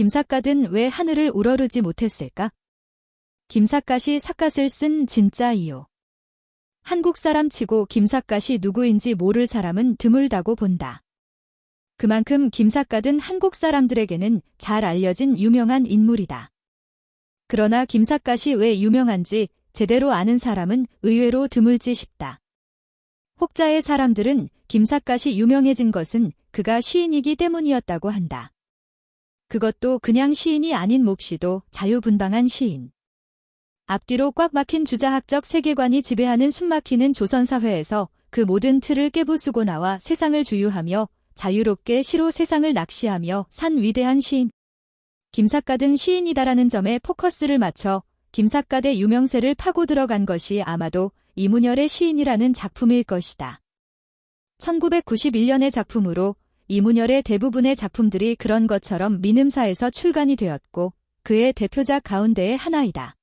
김삿갓은 왜 하늘을 우러르지 못했을까? 김삿갓이 삿갓을 쓴 진짜 이유. 한국 사람 치고 김삿갓이 누구인지 모를 사람은 드물다고 본다. 그만큼 김삿갓은 한국 사람들에게는 잘 알려진 유명한 인물이다. 그러나 김삿갓이 왜 유명한지 제대로 아는 사람은 의외로 드물지 싶다. 혹자의 사람들은 김삿갓이 유명해진 것은 그가 시인이기 때문이었다고 한다. 그것도 그냥 시인이 아닌 몫시도 자유분방한 시인. 앞뒤로 꽉 막힌 주자학적 세계관이 지배하는 숨막히는 조선사회에서 그 모든 틀을 깨부수고 나와 세상을 주유하며 자유롭게 시로 세상을 낚시하며 산 위대한 시인. 김삿갓은 시인이다라는 점에 포커스를 맞춰 김삿갓의 유명세를 파고 들어간 것이 아마도 이문열의 시인이라는 작품일 것이다. 1991년의 작품으로 이문열의 대부분의 작품들이 그런 것처럼 민음사에서 출간이 되었고 그의 대표작 가운데의 하나이다.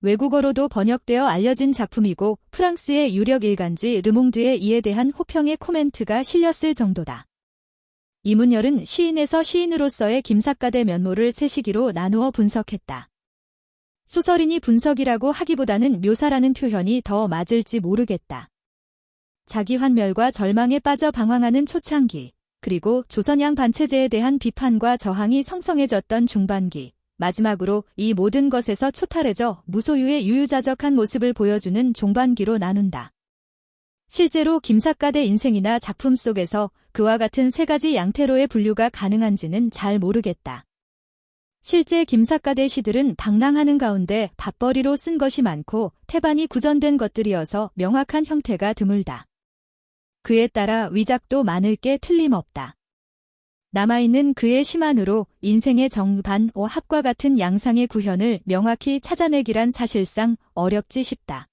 외국어로도 번역되어 알려진 작품이고 프랑스의 유력 일간지 르몽드에 이에 대한 호평의 코멘트가 실렸을 정도다. 이문열은 시인에서 시인으로서의 김삿갓의 면모를 세 시기로 나누어 분석했다. 소설인이 분석이라고 하기보다는 묘사라는 표현이 더 맞을지 모르겠다. 자기 환멸과 절망에 빠져 방황하는 초창기, 그리고 조선양 반체제에 대한 비판과 저항이 성성해졌던 중반기, 마지막으로 이 모든 것에서 초탈해져 무소유의 유유자적한 모습을 보여주는 종반기로 나눈다. 실제로 김삿갓의 인생이나 작품 속에서 그와 같은 세 가지 양태로의 분류가 가능한지는 잘 모르겠다. 실제 김삿갓의 시들은 방랑하는 가운데 밥벌이로 쓴 것이 많고 태반이 구전된 것들이어서 명확한 형태가 드물다. 그에 따라 위작도 많을 게 틀림없다. 남아있는 그의 시만으로 인생의 정반, 오 합과 같은 양상의 구현을 명확히 찾아내기란 사실상 어렵지 싶다.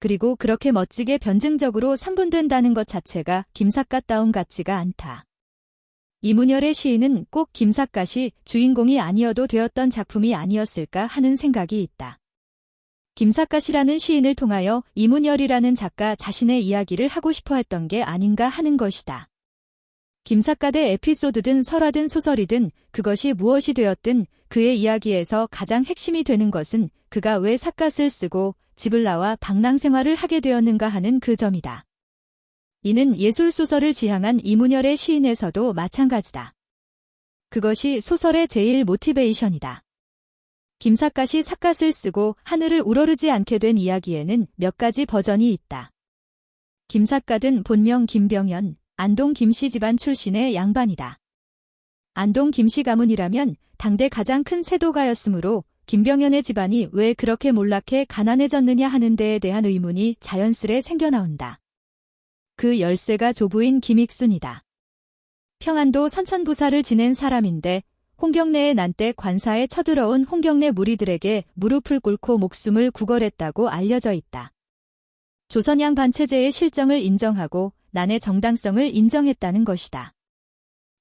그리고 그렇게 멋지게 변증적으로 산분된다는 것 자체가 김삿갓다운 같지가 않다. 이문열의 시인은 꼭 김삿갓이 주인공이 아니어도 되었던 작품이 아니었을까 하는 생각이 있다. 김삿갓이라는 시인을 통하여 이문열이라는 작가 자신의 이야기를 하고 싶어 했던 게 아닌가 하는 것이다. 김삿갓의 에피소드든 설화든 소설이든 그것이 무엇이 되었든 그의 이야기에서 가장 핵심이 되는 것은 그가 왜 삿갓을 쓰고 집을 나와 방랑 생활을 하게 되었는가 하는 그 점이다. 이는 예술소설을 지향한 이문열의 시인에서도 마찬가지다. 그것이 소설의 제일 모티베이션이다. 김삿갓이 삿갓을 쓰고 하늘을 우러르지 않게 된 이야기에는 몇 가지 버전이 있다. 김삿갓은 본명 김병현, 안동 김씨 집안 출신의 양반이다. 안동 김씨 가문이라면 당대 가장 큰 세도가였으므로 김병현의 집안이 왜 그렇게 몰락해 가난해졌느냐 하는 데에 대한 의문이 자연스레 생겨나온다. 그 열쇠가 조부인 김익순이다. 평안도 선천부사를 지낸 사람인데 홍경래의 난때 관사에 쳐들어온 홍경래 무리들에게 무릎을 꿇고 목숨을 구걸했다고 알려져 있다. 조선양 반체제의 실정을 인정하고 난의 정당성을 인정했다는 것이다.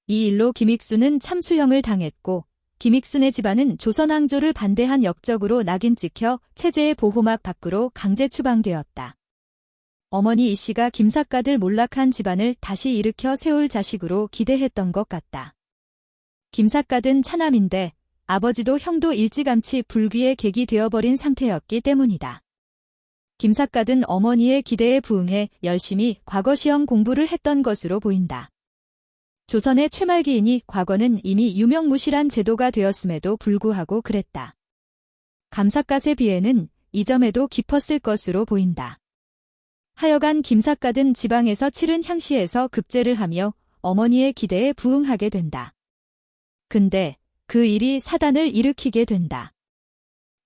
이 일로 김익순은 참수형을 당했고 김익순의 집안은 조선왕조를 반대한 역적으로 낙인 찍혀 체제의 보호막 밖으로 강제 추방되었다. 어머니 이 씨가 김삿갓을 몰락한 집안을 다시 일으켜 세울 자식으로 기대했던 것 같다. 김삿갓은 차남인데 아버지도 형도 일찌감치 불귀의 객이 되어버린 상태였기 때문이다. 김삿갓은 어머니의 기대에 부응해 열심히 과거 시험 공부를 했던 것으로 보인다. 조선의 최말기이니 과거는 이미 유명무실한 제도가 되었음에도 불구하고 그랬다. 감삿갓에 비해는 이 점에도 깊었을 것으로 보인다. 하여간 김삿갓은 지방에서 치른 향시에서 급제를 하며 어머니의 기대에 부응하게 된다. 근데 그 일이 사단을 일으키게 된다.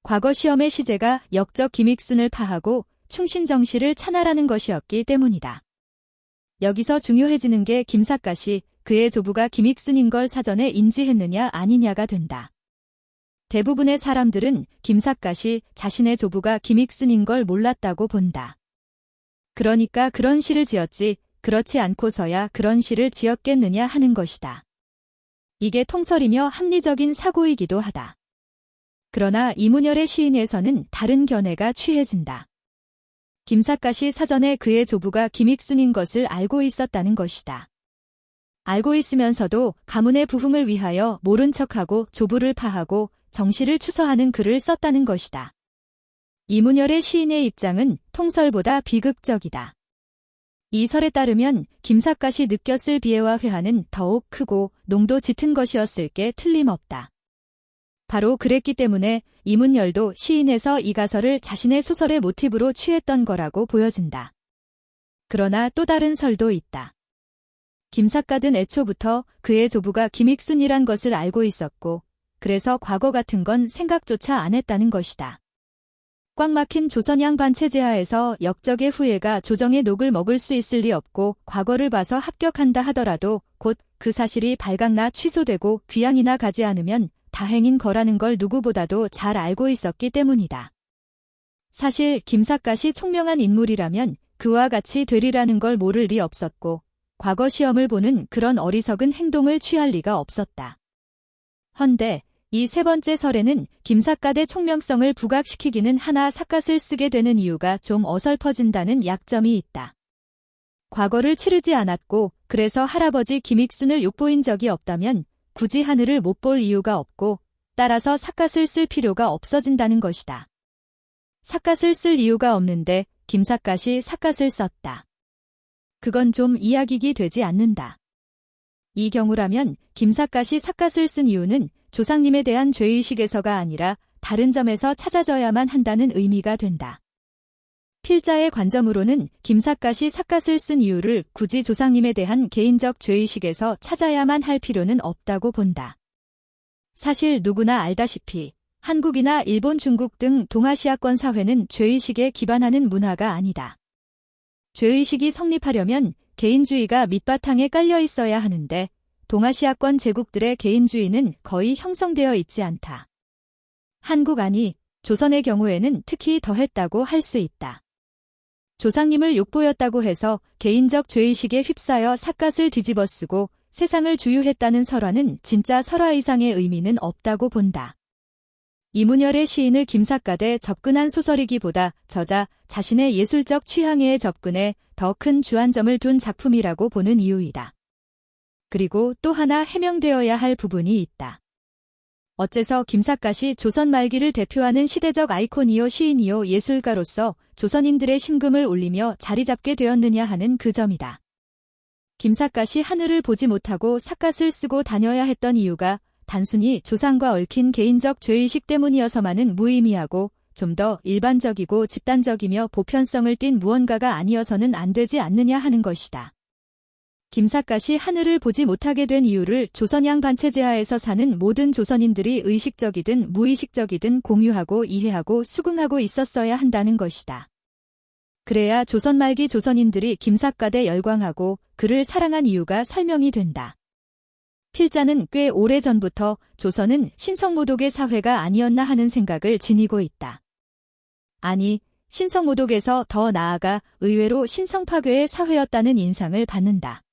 과거 시험의 시제가 역적 김익순을 파하고 충신정시를 찬하라는 것이었기 때문이다. 여기서 중요해지는 게 김삿갓이 그의 조부가 김익순인 걸 사전에 인지했느냐 아니냐가 된다. 대부분의 사람들은 김삿갓이 자신의 조부가 김익순인 걸 몰랐다고 본다. 그러니까 그런 시를 지었지 그렇지 않고서야 그런 시를 지었겠느냐 하는 것이다. 이게 통설이며 합리적인 사고이기도 하다. 그러나 이문열의 시인에서는 다른 견해가 취해진다. 김삿갓이 사전에 그의 조부가 김익순인 것을 알고 있었다는 것이다. 알고 있으면서도 가문의 부흥을 위하여 모른 척하고 조부를 파하고 정시를 추서하는 글을 썼다는 것이다. 이문열의 시인의 입장은 통설보다 비극적이다. 이 설에 따르면 김삿갓이 느꼈을 비애와 회한은 더욱 크고 농도 짙은 것이었을 게 틀림없다. 바로 그랬기 때문에 이문열도 시인에서 이 가설을 자신의 소설의 모티브로 취했던 거라고 보여진다. 그러나 또 다른 설도 있다. 김삿갓은 애초부터 그의 조부가 김익순이란 것을 알고 있었고 그래서 과거 같은 건 생각조차 안 했다는 것이다. 꽉 막힌 조선양 반 체제하에서 역적의 후예가 조정의 녹을 먹을 수 있을 리 없고 과거를 봐서 합격한다 하더라도 곧 그 사실이 발각나 취소되고 귀양이나 가지 않으면 다행인 거라는 걸 누구보다도 잘 알고 있었기 때문이다. 사실 김삿갓이 총명한 인물이라면 그와 같이 되리라는 걸 모를 리 없었고 과거 시험을 보는 그런 어리석은 행동을 취할 리가 없었다. 헌데 이 세 번째 설에는 김삿갓의 총명성을 부각시키기는 하나 삿갓을 쓰게 되는 이유가 좀 어설퍼진다는 약점이 있다. 과거를 치르지 않았고 그래서 할아버지 김익순을 욕보인 적이 없다면 굳이 하늘을 못 볼 이유가 없고 따라서 삿갓을 쓸 필요가 없어진다는 것이다. 삿갓을 쓸 이유가 없는데 김삿갓이 삿갓을 썼다. 그건 좀 이야기기 되지 않는다. 이 경우라면 김삿갓이 삿갓을 쓴 이유는 조상님에 대한 죄의식에서가 아니라 다른 점에서 찾아져야만 한다는 의미가 된다. 필자의 관점으로는 김삿갓이 삿갓을 쓴 이유를 굳이 조상님에 대한 개인적 죄의식에서 찾아야만 할 필요는 없다고 본다. 사실 누구나 알다시피 한국이나 일본, 중국 등 동아시아권 사회는 죄의식에 기반하는 문화가 아니다. 죄의식이 성립하려면 개인주의가 밑바탕에 깔려 있어야 하는데 동아시아권 제국들의 개인주의는 거의 형성되어 있지 않다. 한국 아니 조선의 경우에는 특히 더했다고 할 수 있다. 조상님을 욕보였다고 해서 개인적 죄의식에 휩싸여 삿갓을 뒤집어쓰고 세상을 주유했다는 설화는 진짜 설화 이상의 의미는 없다고 본다. 이문열의 시인을 김삿갓에 접근한 소설이기보다 저자 자신의 예술적 취향에 접근해 더 큰 주안점을 둔 작품이라고 보는 이유이다. 그리고 또 하나 해명되어야 할 부분이 있다. 어째서 김삿갓이 조선 말기를 대표하는 시대적 아이콘이요 시인이요 예술가로서 조선인들의 심금을 울리며 자리 잡게 되었느냐 하는 그 점이다. 김삿갓이 하늘을 보지 못하고 삿갓을 쓰고 다녀야 했던 이유가 단순히 조상과 얽힌 개인적 죄의식 때문이어서만은 무의미하고 좀 더 일반적이고 집단적이며 보편성을 띤 무언가가 아니어서는 안 되지 않느냐 하는 것이다. 김삿갓이 하늘을 보지 못하게 된 이유를 조선양 반체제하에서 사는 모든 조선인들이 의식적이든 무의식적이든 공유하고 이해하고 수긍하고 있었어야 한다는 것이다. 그래야 조선 말기 조선인들이 김삿갓에 열광하고 그를 사랑한 이유가 설명이 된다. 필자는 꽤 오래 전부터 조선은 신성모독의 사회가 아니었나 하는 생각을 지니고 있다. 아니, 신성모독에서 더 나아가 의외로 신성파괴의 사회였다는 인상을 받는다.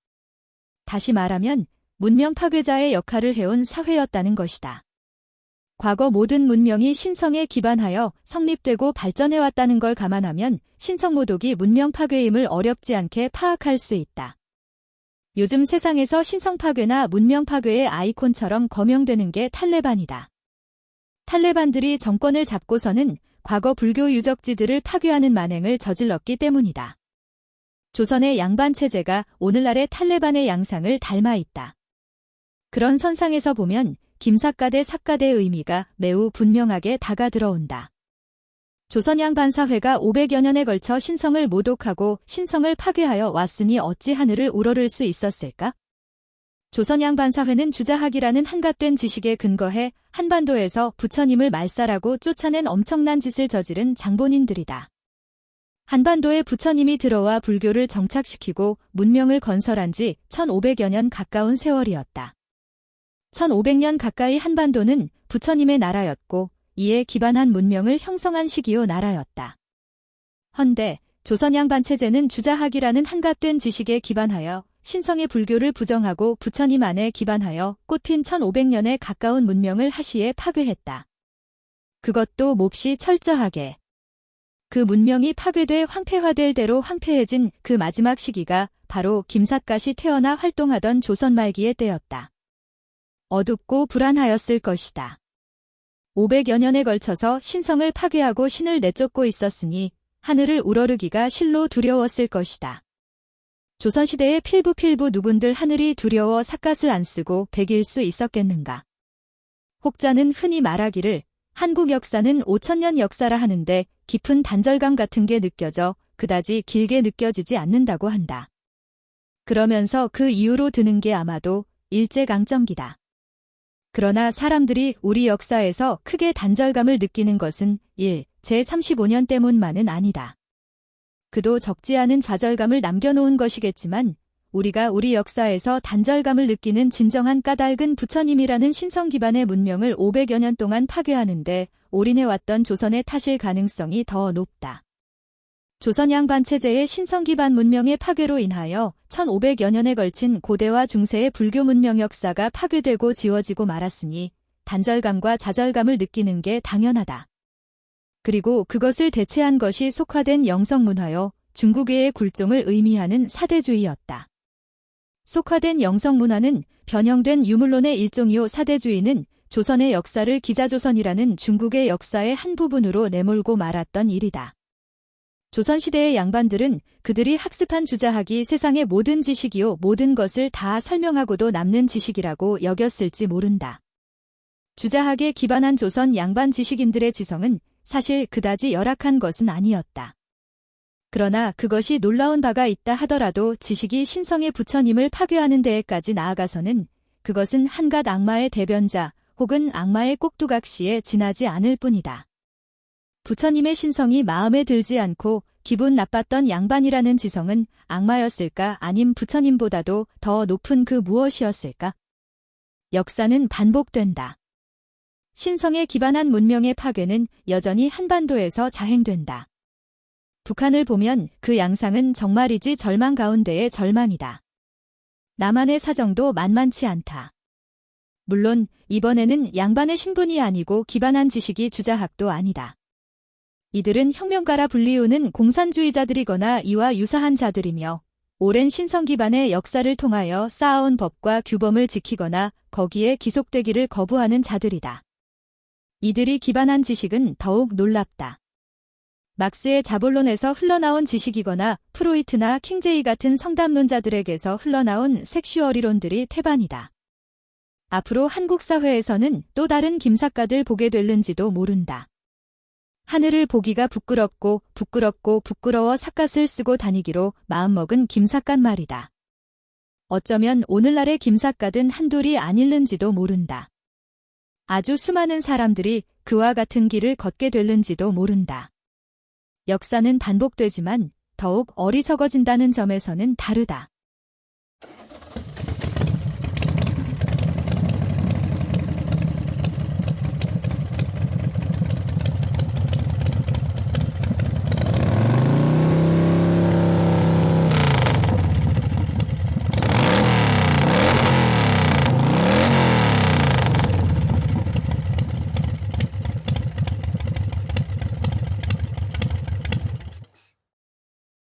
다시 말하면 문명 파괴자의 역할을 해온 사회였다는 것이다. 과거 모든 문명이 신성에 기반하여 성립되고 발전해왔다는 걸 감안하면 신성모독이 문명 파괴임을 어렵지 않게 파악할 수 있다. 요즘 세상에서 신성 파괴나 문명 파괴의 아이콘처럼 거명되는 게 탈레반이다. 탈레반들이 정권을 잡고서는 과거 불교 유적지들을 파괴하는 만행을 저질렀기 때문이다. 조선의 양반 체제가 오늘날의 탈레반의 양상을 닮아 있다. 그런 선상에서 보면 김삿갓의 삿갓의 의미가 매우 분명하게 다가들어온다. 조선 양 반 사회가 500여 년에 걸쳐 신성을 모독하고 신성을 파괴하여 왔으니 어찌 하늘을 우러를 수 있었을까? 조선 양 반 사회는 주자학이라는 한갓된 지식에 근거해 한반도에서 부처님을 말살하고 쫓아낸 엄청난 짓을 저지른 장본인들이다. 한반도에 부처님이 들어와 불교를 정착시키고 문명을 건설한 지 1500여 년 가까운 세월이었다. 1500년 가까이 한반도는 부처님의 나라였고 이에 기반한 문명을 형성한 시기요 나라였다. 헌데 조선양 반체제는 주자학이라는 한갑된 지식에 기반하여 신성의 불교를 부정하고 부처님 안에 기반하여 꽃핀 1500년에 가까운 문명을 하시에 파괴했다. 그것도 몹시 철저하게. 그 문명이 파괴돼 황폐화될 대로 황폐해진 그 마지막 시기가 바로 김삿갓이 태어나 활동하던 조선 말기의 때였다. 어둡고 불안하였을 것이다. 500여 년에 걸쳐서 신성을 파괴하고 신을 내쫓고 있었으니 하늘을 우러르기가 실로 두려웠을 것이다. 조선시대의 필부필부 누군들 하늘이 두려워 삿갓을 안 쓰고 백일 수 있었겠는가. 혹자는 흔히 말하기를 한국 역사는 5천년 역사라 하는데 깊은 단절감 같은 게 느껴져 그다지 길게 느껴지지 않는다고 한다. 그러면서 그 이유로 드는 게 아마도 일제강점기다. 그러나 사람들이 우리 역사에서 크게 단절감을 느끼는 것은 1. 제35년 때문만은 아니다. 그도 적지 않은 좌절감을 남겨놓은 것이겠지만 우리가 우리 역사에서 단절감을 느끼는 진정한 까닭은 부처님이라는 신성 기반의 문명을 500여 년 동안 파괴하는데 올인해왔던 조선의 탓일 가능성이 더 높다. 조선 양반 체제의 신성 기반 문명의 파괴로 인하여 1500여 년에 걸친 고대와 중세의 불교 문명 역사가 파괴되고 지워지고 말았으니 단절감과 좌절감을 느끼는 게 당연하다. 그리고 그것을 대체한 것이 속화된 영성 문화요, 중국의 굴종을 의미하는 사대주의였다. 속화된 영성문화는 변형된 유물론의 일종이요 사대주의는 조선의 역사를 기자조선이라는 중국의 역사의 한 부분으로 내몰고 말았던 일이다. 조선시대의 양반들은 그들이 학습한 주자학이 세상의 모든 지식이요 모든 것을 다 설명하고도 남는 지식이라고 여겼을지 모른다. 주자학에 기반한 조선 양반 지식인들의 지성은 사실 그다지 열악한 것은 아니었다. 그러나 그것이 놀라운 바가 있다 하더라도 지식이 신성의 부처님을 파괴하는 데에까지 나아가서는 그것은 한갓 악마의 대변자 혹은 악마의 꼭두각시에 지나지 않을 뿐이다. 부처님의 신성이 마음에 들지 않고 기분 나빴던 양반이라는 지성은 악마였을까 아님 부처님보다도 더 높은 그 무엇이었을까? 역사는 반복된다. 신성에 기반한 문명의 파괴는 여전히 한반도에서 자행된다. 북한을 보면 그 양상은 정말이지 절망 가운데의 절망이다. 남한의 사정도 만만치 않다. 물론 이번에는 양반의 신분이 아니고 기반한 지식이 주자학도 아니다. 이들은 혁명가라 불리우는 공산주의자들이거나 이와 유사한 자들이며 오랜 신성 기반의 역사를 통하여 쌓아온 법과 규범을 지키거나 거기에 기속되기를 거부하는 자들이다. 이들이 기반한 지식은 더욱 놀랍다. 막스의 자본론에서 흘러나온 지식이거나 프로이트나 킹제이 같은 성담론자들에게서 흘러나온 섹슈얼이론들이 태반이다. 앞으로 한국 사회에서는 또 다른 김사가들 보게 될는지도 모른다. 하늘을 보기가 부끄럽고 부끄럽고 부끄러워 삿갓을 쓰고 다니기로 마음먹은 김삿갓 말이다. 어쩌면 오늘날의 김삿갓은 한둘이 아닐는지도 모른다. 아주 수많은 사람들이 그와 같은 길을 걷게 될는지도 모른다. 역사는 반복되지만 더욱 어리석어진다는 점에서는 다르다.